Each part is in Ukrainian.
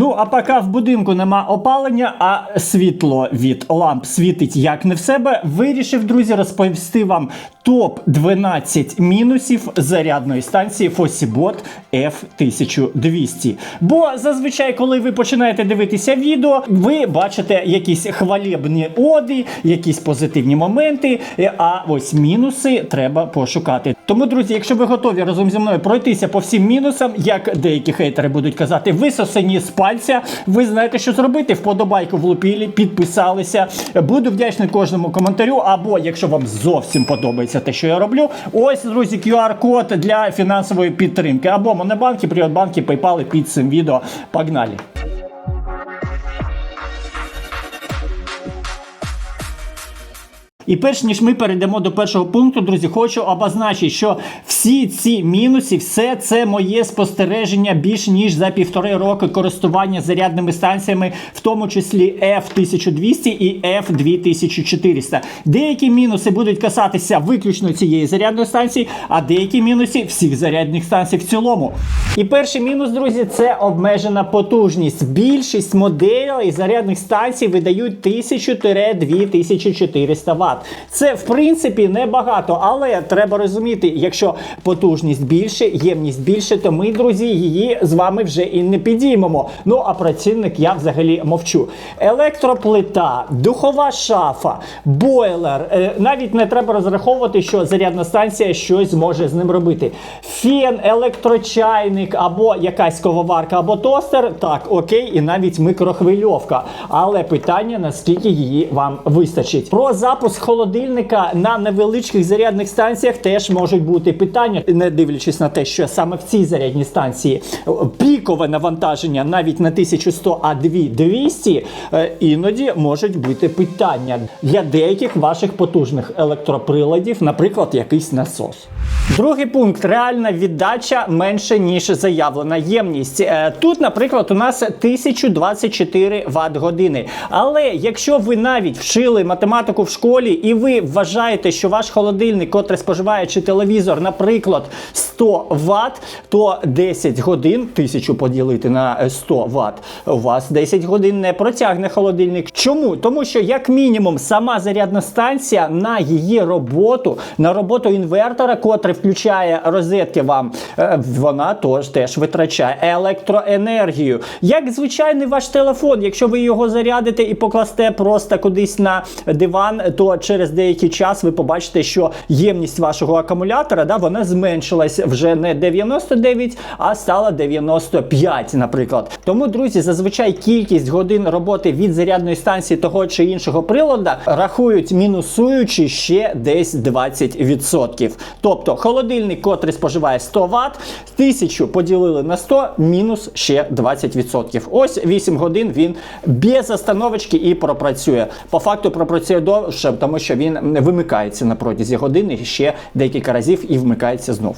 Ну, а поки в будинку нема опалення, а світло від ламп світить як не в себе, вирішив, друзі, розповісти вам топ 12 мінусів зарядної станції Fossibot F1200. Бо зазвичай, коли ви починаєте дивитися відео, ви бачите якісь хвалебні оди, якісь позитивні моменти. А ось мінуси треба пошукати. Тому, друзі, якщо ви готові разом зі мною пройтися по всім мінусам, як деякі хейтери будуть казати, висосані з пальця, ви знаєте, що зробити. Вподобайку влупілі, підписалися. Буду вдячний кожному коментарю. Або якщо вам зовсім подобається те, що я роблю, ось, друзі, QR-код для фінансової підтримки. Або Монобанки, Приватбанки, PayPal під цим відео. Погнали! І перш ніж ми перейдемо до першого пункту, друзі, хочу обозначити, що всі ці мінуси, все це моє спостереження більш ніж за півтори роки користування зарядними станціями, в тому числі F1200 і F2400. Деякі мінуси будуть касатися виключно цієї зарядної станції, а деякі мінуси всіх зарядних станцій в цілому. І перший мінус, друзі, це обмежена потужність. Більшість моделей зарядних станцій видають 1000-2400 Вт. Це в принципі небагато, але треба розуміти, якщо потужність більше, ємність більше, то ми, друзі, її з вами вже і не підіймемо. Ну а працівник я взагалі мовчу. Електроплита, духова шафа, бойлер. Е, Навіть не треба розраховувати, що зарядна станція щось зможе з ним робити. Фен, електрочайник або якась кововарка, або тостер. Так, окей, і навіть микрохвильовка. Але питання наскільки її вам вистачить. Про запуск холодильника на невеличких зарядних станціях теж можуть бути питання, не дивлячись на те, що саме в цій зарядній станції пікове навантаження навіть на 1100, а 2200, е, іноді можуть бути питання для деяких ваших потужних електроприладів, наприклад, якийсь насос. Другий пункт реальна віддача менше ніж заявлена ємність. Е, Тут, наприклад, у нас 1024 Вт години. Але якщо ви навіть вчили математику в школі і ви вважаєте, що ваш холодильник, котрий споживає чи телевізор, наприклад, 100 Вт, то 10 годин, 1000 поділити на 100 Вт, у вас 10 годин не протягне холодильник. Чому? Тому що, як мінімум, сама зарядна станція на її роботу, на роботу інвертора, котрий включає розетки вам, е, вона тож теж витрачає електроенергію. Як звичайний ваш телефон, якщо ви його зарядите і покласте просто кудись на диван, то через деякий час ви побачите, що ємність вашого акумулятора да, вона зменшилась вже не 99, а стала 95, наприклад. Тому, друзі, зазвичай кількість годин роботи від зарядної станції того чи іншого прилада рахують мінусуючи ще десь 20%. Тобто холодильник, котрий споживає 100 Вт, 1000 поділили на 100, мінус ще 20%. Ось 8 годин він без остановочки і пропрацює. По факту пропрацює довше, тому що він вимикається на протязі години ще декілька разів і вмикається знов.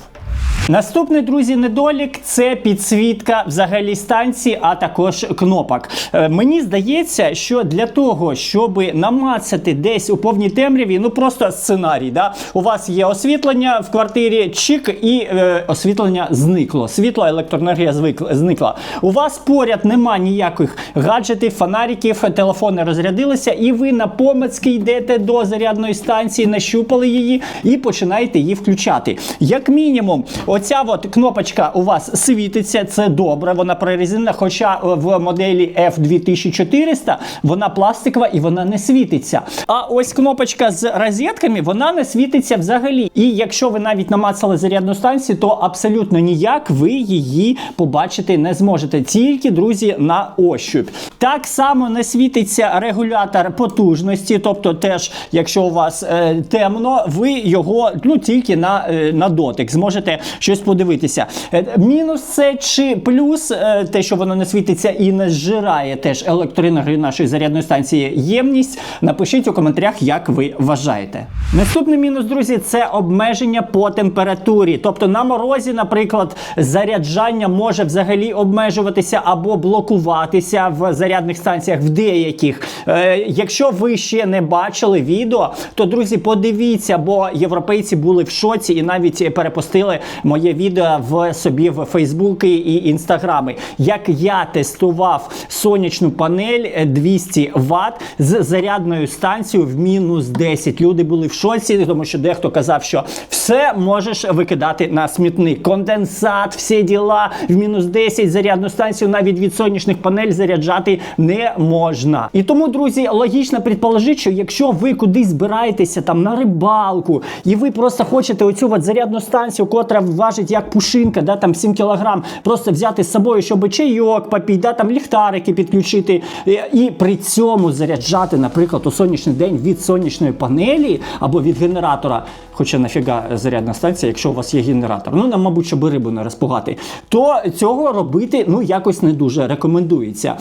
Наступний, друзі, недолік це підсвітка взагалі станції, а також кнопок. Е, мені здається, що для того, щоб намацати десь у повній темряві, ну просто сценарій. Да? У вас є освітлення в квартирі, чик, і е, освітлення зникло. Світло, електроенергія зникла. У вас поряд нема ніяких гаджетів, фонариків, телефони розрядилися, і ви на помацьки йдете до зарядної станції, нащупали її і починаєте її включати. Як мінімум, оця от кнопочка у вас світиться, це добре, вона прорезинена, хоча в моделі F2400 вона пластикова і вона не світиться. А ось кнопочка з розетками, вона не світиться взагалі. І якщо ви навіть намацали зарядну станцію, то абсолютно ніяк ви її побачити не зможете. Тільки, друзі, на ощупь. Так само не світиться регулятор потужності, тобто теж, якщо у вас е, темно, ви його ну тільки на, е, на дотик зможете щось подивитися. Е, мінус це чи плюс е, те, що воно не світиться і не зжирає теж електроенергію нашої зарядної станції ємність. Напишіть у коментарях, як ви вважаєте. Наступний мінус, друзі, це обмеження по температурі. Тобто на морозі, наприклад, заряджання може взагалі обмежуватися або блокуватися в зарядних станціях в деяких. Е, якщо ви ще не бачили відео, то друзі, подивіться, бо європейці були в шоці і навіть перепустили моє відео в собі в Фейсбуки і інстаграми. Як я тестував сонячну панель е, 200 Вт з зарядною станцією в мінус 10. Люди були в шоці, тому що дехто казав, що все можеш викидати на смітник. Конденсат, всі діла в мінус 10, зарядну станцію навіть від сонячних панель заряджати не можна. І тому, друзі, логічно предположити, що якщо ви кудись збираєтеся там на рибалку, і ви просто хочете оцю от зарядну станцію, котра важить як пушинка, да, там 7 кілограм, просто взяти з собою, щоб чайок попити, да, там ліхтарики підключити, е, і при цьому заряджати, наприклад, у сонячний день від сонячної панелі або від генератора. Хоча нафіга зарядна станція, якщо у вас є генератор. Ну, нам, мабуть, щоб рибу не розпугати, то цього робити ну якось не дуже рекомендується.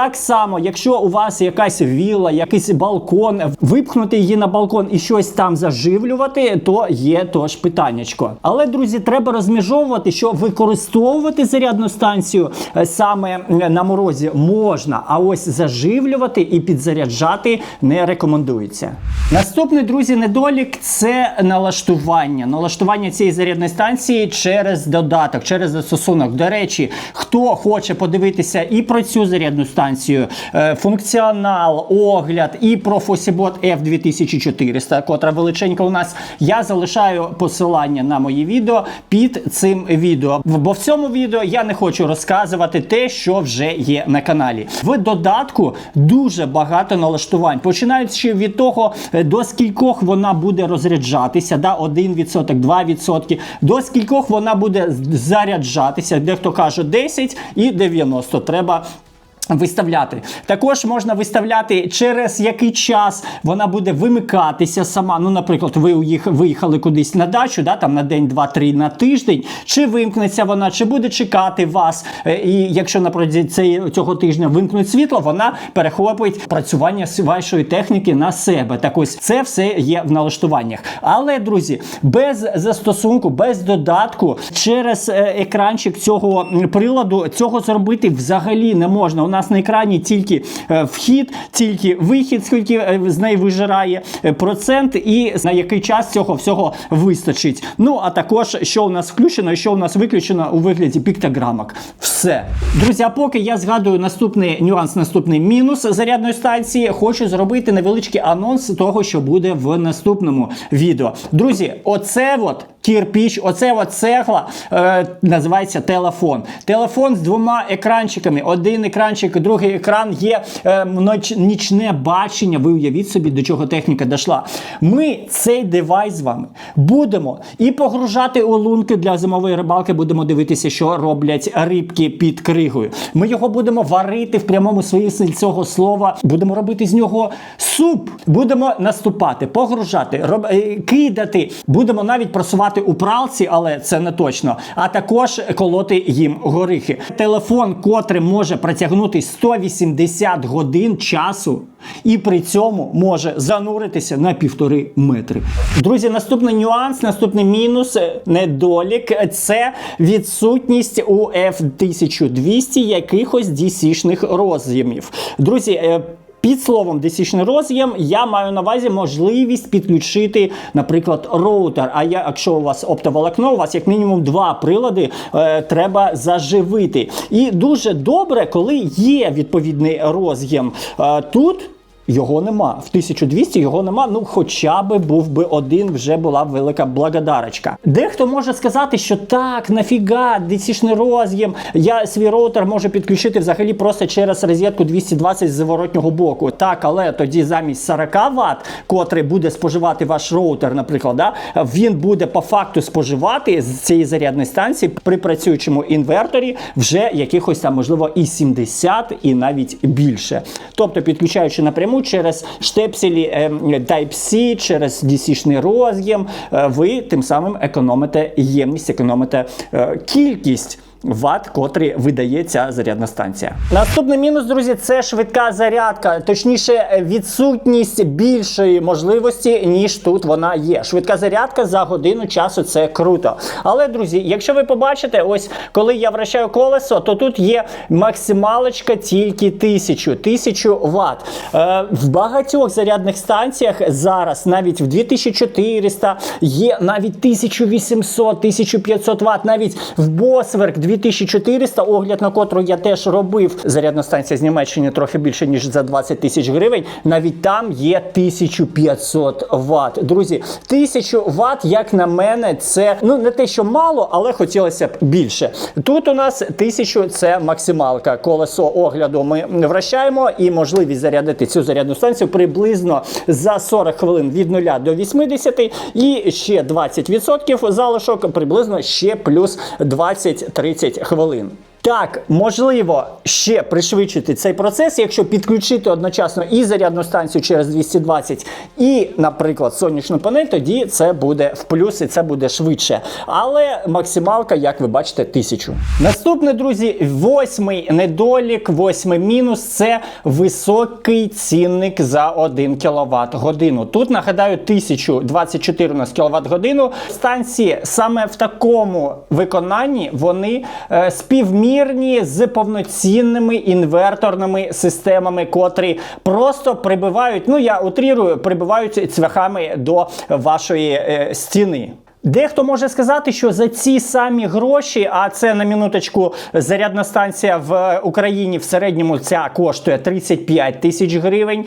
Так само, якщо у вас якась вілла, якийсь балкон, випхнути її на балкон і щось там заживлювати, то є тож питаннячко. Але, друзі, треба розміжовувати, що використовувати зарядну станцію е, саме на морозі можна, а ось заживлювати і підзаряджати не рекомендується. Наступний, друзі, недолік це налаштування. Налаштування цієї зарядної станції через додаток, через застосунок. До речі, хто хоче подивитися і про цю зарядну станцію, е, функціонал, огляд, і про Fosibot F2400, котра величенька у нас, я залишаю посилання на мої відео під цим відео. Бо в цьому відео я не хочу розказувати те, що вже є на каналі. В додатку дуже багато налаштувань, починаючи від того, е, до скількох вона буде розряджатися, да, 1%, 2%, до скількох вона буде заряджатися, дехто каже 10 і 90. Треба Виставляти також можна виставляти через який час вона буде вимикатися сама. Ну, наприклад, ви уїх- виїхали кудись на дачу, да, там на день, два, три на тиждень. Чи вимкнеться вона, чи буде чекати вас. Е, І якщо напротязі цей- цього тижня вимкнуть світло, вона перехопить працювання вашої техніки на себе. Так ось це все є в налаштуваннях. Але, друзі, без застосунку, без додатку, через е, екранчик цього приладу цього зробити взагалі не можна. Нас на екрані тільки е, вхід, тільки вихід, скільки е, з неї вижирає е, процент, і на який час цього всього вистачить. Ну а також що у нас включено і що у нас виключено у вигляді піктограмок. Все. Друзі, а поки я згадую наступний нюанс, наступний мінус зарядної станції, хочу зробити невеличкий анонс того, що буде в наступному відео. Друзі, оце от кірпіч, оце от цегла е, називається телефон. Телефон з двома екранчиками. Один екранчик, другий екран є е, ноч- нічне бачення. Ви уявіть собі, до чого техніка дійшла. Ми цей девайс з вами будемо і погружати у лунки для зимової рибалки. Будемо дивитися, що роблять рибки під кригою. Ми його будемо варити в прямому смислі цього слова. Будемо робити з нього суп. Будемо наступати, погружати, роб... е, кидати. Будемо навіть просувати у пралці, але це не точно. А також колоти їм горихи. Телефон, котрий може протягнути 180 годин часу, і при цьому може зануритися на півтори метри. Друзі, наступний нюанс, наступний мінус, е, недолік це відсутність у F1200 якихось DC-шних роз'ємів. Друзі, е, під словом десічний роз'єм я маю на увазі можливість підключити, наприклад, роутер. А я, якщо у вас оптоволокно, у вас як мінімум два прилади е, треба заживити. І дуже добре, коли є відповідний роз'єм. Е, тут. Його нема. В 1200 його нема. Ну, хоча би був би один, вже була б велика благодарочка. Дехто може сказати, що так, нафіга, десішний роз'єм. Я свій роутер можу підключити взагалі просто через розетку 220 з зворотнього боку. Так, але тоді замість 40 Вт, котрий буде споживати ваш роутер, наприклад, да, він буде по факту споживати з цієї зарядної станції при працюючому інверторі вже якихось там, можливо, і 70, і навіть більше. Тобто, підключаючи напряму через штепселі е, Type-C, через DC-шний роз'єм, е, ви тим самим економите ємність, економите е, кількість. Вт, котрі видає ця зарядна станція. Наступний мінус, друзі, це швидка зарядка, точніше, відсутність більшої можливості, ніж тут вона є. Швидка зарядка за годину часу це круто. Але, друзі, якщо ви побачите, ось коли я вращаю колесо, то тут є максималочка тільки 1000, 1000 Вт. Е, в багатьох зарядних станціях зараз навіть в 2400 є навіть 1800, 1500 Вт, навіть в Босверк 2400, огляд на котру я теж робив. Зарядна станція з Німеччини трохи більше ніж за 20 тисяч гривень. Навіть там є 1500 Вт. Друзі, 1000 Вт, як на мене, це ну не те, що мало, але хотілося б більше. Тут у нас 1000 це максималка. Колесо огляду ми вращаємо і можливість зарядити цю зарядну станцію приблизно за 40 хвилин від 0 до 80 і ще 20% залишок приблизно ще плюс 20-30 хвилин. Так, можливо ще пришвидшити цей процес, якщо підключити одночасно і зарядну станцію через 220, і, наприклад, сонячну панель, тоді це буде в плюс і це буде швидше. Але максималка, як ви бачите, 1000. Наступне, друзі, восьмий недолік, восьмий мінус це високий цінник за 1 кВт годину. Тут нагадаю 1024 у нас кВт годину. Станції саме в такому виконанні вони е, співмірні з повноцінними інверторними системами, котрі просто прибивають, ну я утрірую, прибивають цвяхами до вашої е, стіни. Дехто може сказати, що за ці самі гроші, а це на минуточку зарядна станція в Україні в середньому ця коштує 35 тисяч гривень.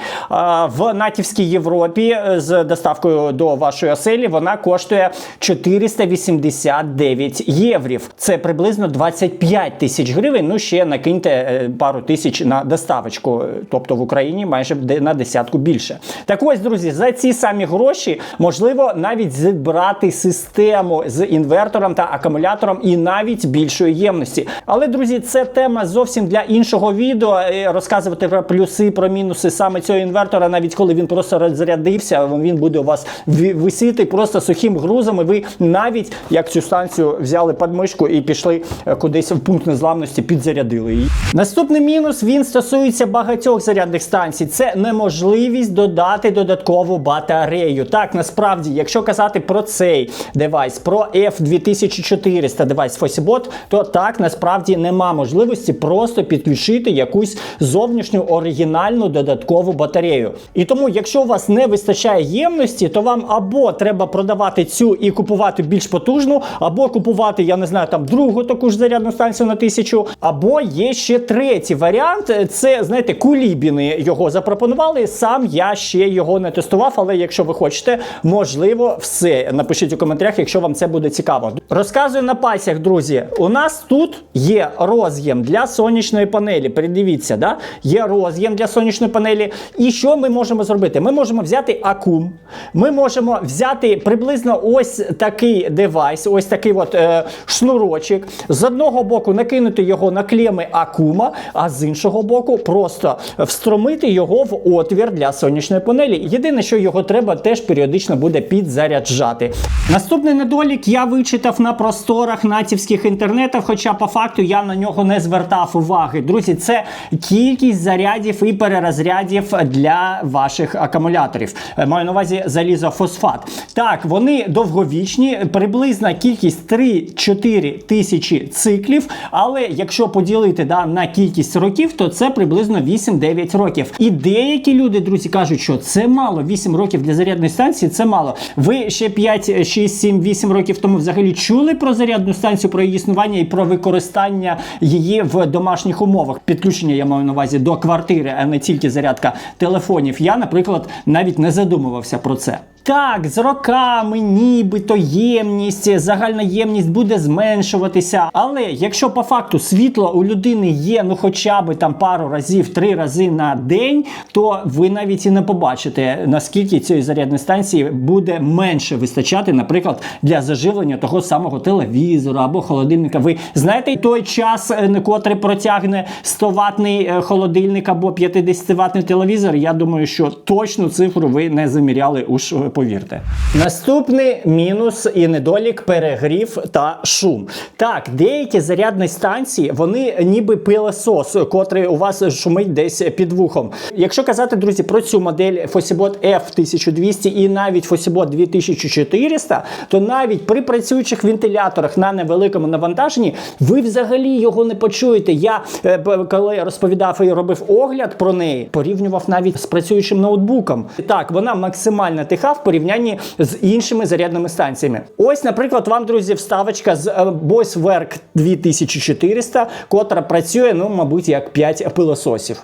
В натівській Європі е, з доставкою до вашої оселі вона коштує 489 єврів. Це приблизно 25 тисяч гривень. Ну ще накиньте е, пару тисяч на доставочку, тобто в Україні майже на десятку більше. Так ось, друзі, за ці самі гроші можливо навіть зібрати систему з інвертором та акумулятором і навіть більшої ємності. Але, друзі, це тема зовсім для іншого відео. Е, Розказувати про плюси, про мінуси саме цього інвертора, навіть коли він просто розрядився, він буде у вас висіти просто сухим грузом. І ви навіть як цю станцію взяли під мишку і пішли е, кудись в пункт незламності, підзарядили її. Наступний мінус він стосується багатьох зарядних станцій. Це неможливість додати додаткову батарею. Так, насправді, якщо казати про цей девайс, про F2400 девайс Fossibot, то так насправді нема можливості просто підключити якусь зовнішню оригінальну додаткову батарею. І тому, якщо у вас не вистачає ємності, то вам або треба продавати цю і купувати більш потужну, або купувати, я не знаю, там другу таку ж зарядну станцію на тисячу, або є ще третій варіант. Це знаєте, кулібіни його запропонували. Сам я ще його не тестував, але якщо ви хочете, можливо, все напишіть у коментарях, якщо вам це буде цікаво. Розказую на пальцях, друзі. У нас тут є роз'єм для сонячної панелі. Передивіться, да? є роз'єм для сонячної панелі. І що ми можемо зробити? Ми можемо взяти акум, ми можемо взяти приблизно ось такий девайс, ось такий от е, шнурочок. З одного боку накинути його на клеми акума, а з іншого боку просто встромити його в отвір для сонячної панелі. Єдине, що його треба теж періодично буде підзаряджати. Наступний недолік я вичитав на просторах натівських інтернетів, хоча по факту я на нього не звертав уваги. Друзі, це кількість зарядів і перерозрядів для ваших акумуляторів. Е, Маю на увазі залізофосфат. Так, вони довговічні, приблизна кількість 3-4 тисячі циклів. Але якщо поділити да, на кількість років, то це приблизно 8-9 років. І деякі люди, друзі, кажуть, що це мало. 8 років для зарядної станції це мало. Ви ще 5, 6, 7, 8 років тому взагалі чули про зарядну станцію, про її існування і про використання її в домашніх умовах. Підключення я маю на увазі до квартири, а не тільки зарядка телефонів. Я, наприклад, навіть не задумувався про це. Так, з роками нібито ємність, загальна ємність буде зменшуватися. Але якщо по факту світло у людини є ну хоча б там пару разів, три рази на день, то ви навіть і не побачите, наскільки цієї зарядної станції буде менше вистачати, наприклад, для заживлення того самого телевізора або холодильника. Ви знаєте той час, е, котрий протягне 100 ватний е, холодильник або 50 ватний телевізор? Я думаю, що точну цифру ви не заміряли уж е, повірте. Наступний мінус і недолік перегрів та шум. Так, деякі зарядні станції, вони ніби пилосос, котрий у вас шумить десь під вухом. Якщо казати, друзі, про цю модель Fosibot F1200 і навіть Fosibot 2400, то навіть при працюючих вентиляторах на невеликому навантаженні ви взагалі його не почуєте. Я е, коли розповідав і робив огляд про неї, порівнював навіть з працюючим ноутбуком. Так, вона максимально тиха в порівнянні з іншими зарядними станціями. Ось, наприклад, вам, друзі, вставочка з Boss Work 2400, котра працює, ну, мабуть, як 5 пилососів.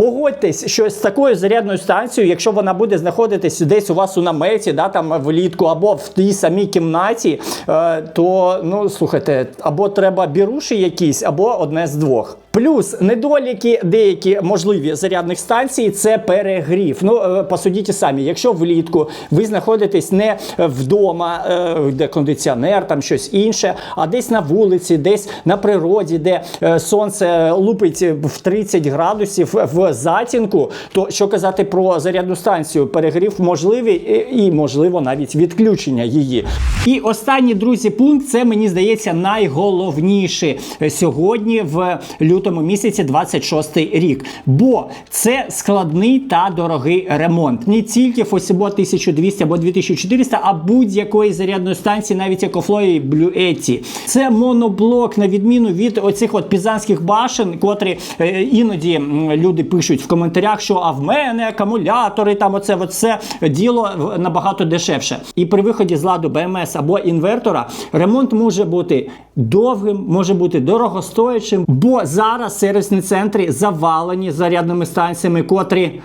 Погодьтесь, що з такою зарядною станцією, якщо вона буде знаходитись десь у вас у наметі, да, там влітку, або в тій самій кімнаті, е, то ну слухайте, або треба біруші якісь, або одне з двох. Плюс недоліки деякі можливі зарядних станцій це перегрів. Ну е, посудіть самі, якщо влітку ви знаходитесь не вдома, е, де кондиціонер, там щось інше, а десь на вулиці, десь на природі, де е, сонце лупить в 30 градусів в затінку, то що казати про зарядну станцію? Перегрів можливий і, можливо навіть відключення її. І останній друзі пункт це мені здається найголовніше сьогодні в лютому місяці 26 рік. Бо це складний та дорогий ремонт. Не тільки Fosibot 1200 або 2400, а будь-якої зарядної станції, навіть Ecoflow і Blue Це моноблок, на відміну від оцих от пізанських башен, котрі е, іноді люди пишуть в коментарях, що а в мене акумулятори, там оце все діло набагато дешевше. І при виході з ладу БМС або інвертора ремонт може бути довгим, може бути дорогостоячим, бо зараз сервісні центри завалені зарядними станціями, котрі.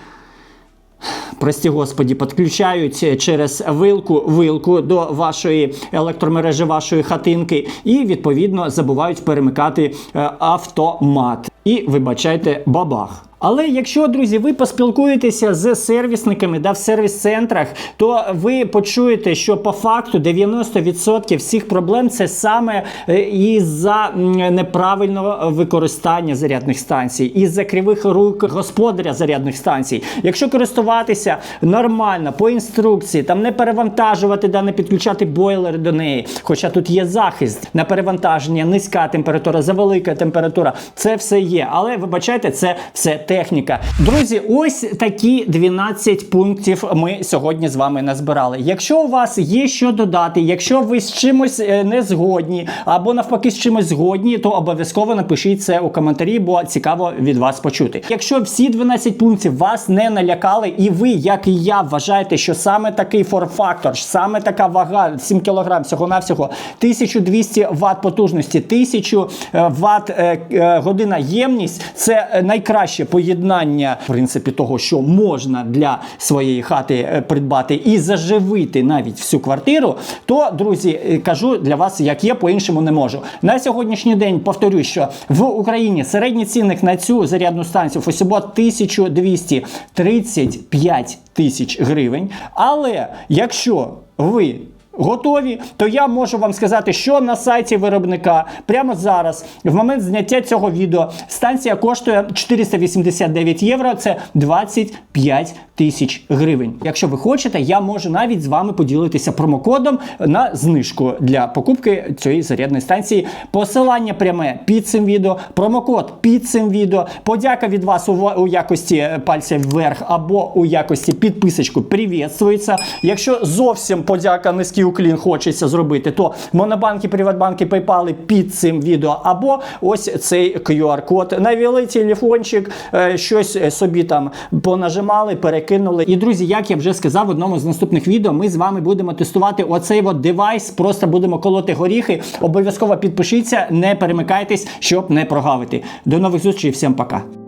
Прості господі, підключають через вилку вилку до вашої електромережі, вашої хатинки, і відповідно забувають перемикати е, автомат. І вибачайте, бабах. Але якщо, друзі, ви поспілкуєтеся з сервісниками да, в сервіс-центрах, то ви почуєте, що по факту 90% всіх проблем це саме е, із-за неправильного використання зарядних станцій, із-за кривих рук господаря зарядних станцій. Якщо користуватися нормально по інструкції, там не перевантажувати, да, не підключати бойлери до неї. Хоча тут є захист на перевантаження, низька температура, завелика температура, це все є. Але вибачайте, це все техніка. Друзі, ось такі 12 пунктів ми сьогодні з вами назбирали. Якщо у вас є що додати, якщо ви з чимось е, не згодні, або навпаки з чимось згодні, то обов'язково напишіть це у коментарі, бо цікаво від вас почути. Якщо всі 12 пунктів вас не налякали, і ви, як і я, вважаєте, що саме такий форм-фактор, саме така вага 7 кг всього-навсього 1200 Вт потужності, 1000 Вт е, е, година ємність це е, найкраще поєднання в принципі того, що можна для своєї хати е, придбати і заживити навіть всю квартиру. То, друзі, е, кажу для вас, як є, по-іншому не можу. На сьогоднішній день повторюю, що в Україні середній цінник на цю зарядну станцію Fosibot 1235 тисяч гривень. Але якщо ви Готові, то я можу вам сказати, що на сайті виробника прямо зараз, в момент зняття цього відео, станція коштує 489 євро. Це 25 тисяч гривень. Якщо ви хочете, я можу навіть з вами поділитися промокодом на знижку для покупки цієї зарядної станції. Посилання пряме під цим відео, промокод під цим відео. Подяка від вас у, у якості пальця вверх або у якості підписочку привітствується. Якщо зовсім подяка низький уклін хочеться зробити, то монобанки, приватбанки, PayPal під цим відео, або ось цей QR-код. Навели телефончик, е, щось собі там понажимали, перекинули. І друзі, як я вже сказав в одному з наступних відео, ми з вами будемо тестувати оцей от девайс. Просто будемо колоти горіхи. Обов'язково підпишіться, не перемикайтесь, щоб не прогавити. До нових зустрічей, всім пока.